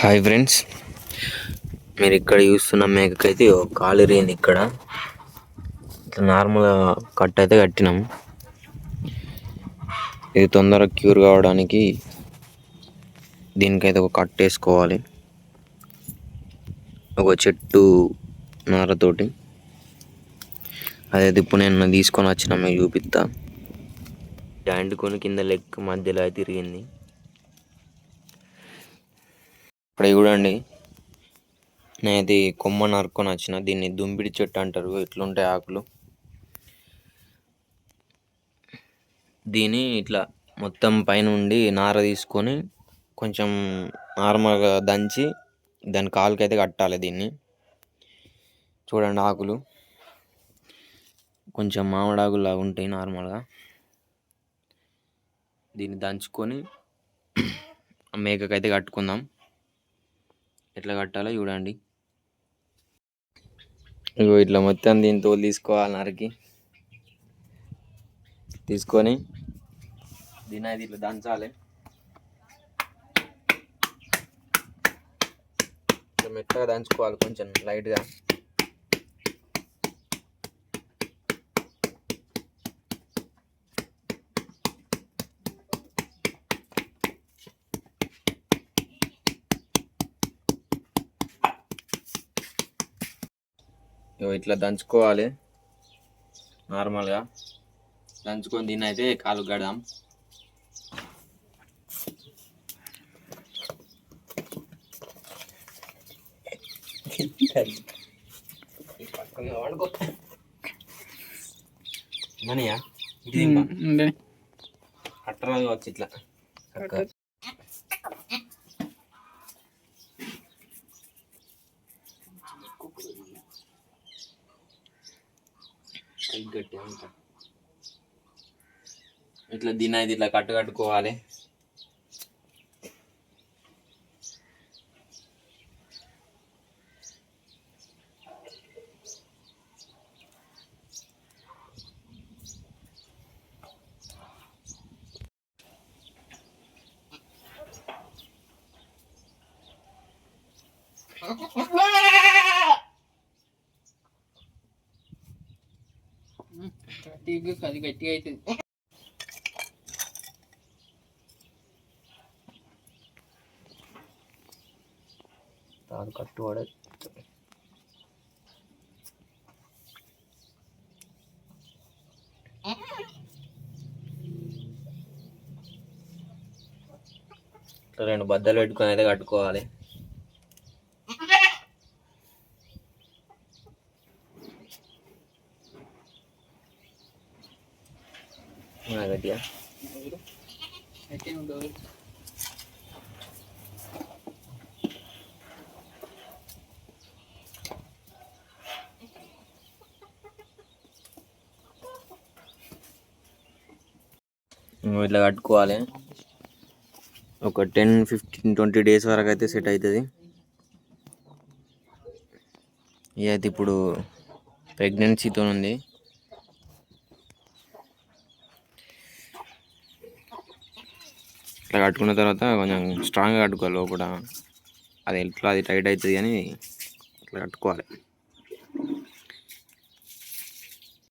Hi friends మీరు ఇక్కడ చూస్తున్న మేకకైతే ఓ కాలు ఇరిగింది ఇక్కడ. ఇట్లా నార్మల్గా కట్ అయితే కట్టినాం. ఇది తొందరగా క్యూర్ కావడానికి దీనికైతే ఒక కట్ వేసుకోవాలి. ఒక చెట్టు నారతోటి అదే ఇప్పుడు నేను తీసుకొని వచ్చిన మీకు చూపిస్తా. జాయింట్ కొని కింద లెగ్ మధ్యలో అయితే తిరిగింది. ఇక్కడ చూడండి. నేనైతే కొమ్మ నరుక్కొని వచ్చిన. దీన్ని దుంపిడి చెట్టు అంటారు. ఇట్లుంటాయి ఆకులు? దీని ఇట్లా మొత్తం పైనుండి నార తీసుకొని కొంచెం నార్మల్గా దంచి దాని కాలుకైతే కట్టాలి దీన్ని. చూడండి ఆకులు. కొంచెం మామిడాకులా ఉంటాయి నార్మల్గా. దీన్ని దంచుకొని మేకకైతే కట్టుకుందాం. ఎట్లా కట్టాలో చూడండి. ఇగో ఇట్లా మొత్తం దీని తోలు తీసుకోవాలి నరికి. తీసుకొని దీని అది ఇట్లా దంచాలి. మెత్తగా దంచుకోవాలి కొంచెం లైట్గా ఇట్లా దంచుకోవాలి. నార్మల్గా. దంచుకొని దీన్ని అయితే కాలు గడదాం మనయా? అట్టరాదు వచ్చి ఇట్లా. చక్కగా. పైకి కట్టి అంతా. ఇట్లా దీని అయితే ఇట్లా కట్టు కట్టుకోవాలి అది గట్టిగా అవుతుంది తాడు కట్టు రెండు బద్దలు పెట్టుకొని అయితే కట్టుకోవాలి. ఆ, ఇట్లా కట్టుకోవాలి. ఒక టెన్ ఫిఫ్టీన్ ట్వంటీ డేస్ వరకు అయితే సెట్ అవుతుంది ఇక అయితే ఇప్పుడు ప్రెగ్నెన్సీతో ఉంది ఇట్లా కట్టుకున్న తర్వాత కొంచెం స్ట్రాంగ్గా కట్టుకోవాలి లోపల. అది ఎట్లా అది టైట్ అవుతుంది అని ఇట్లా కట్టుకోవాలి.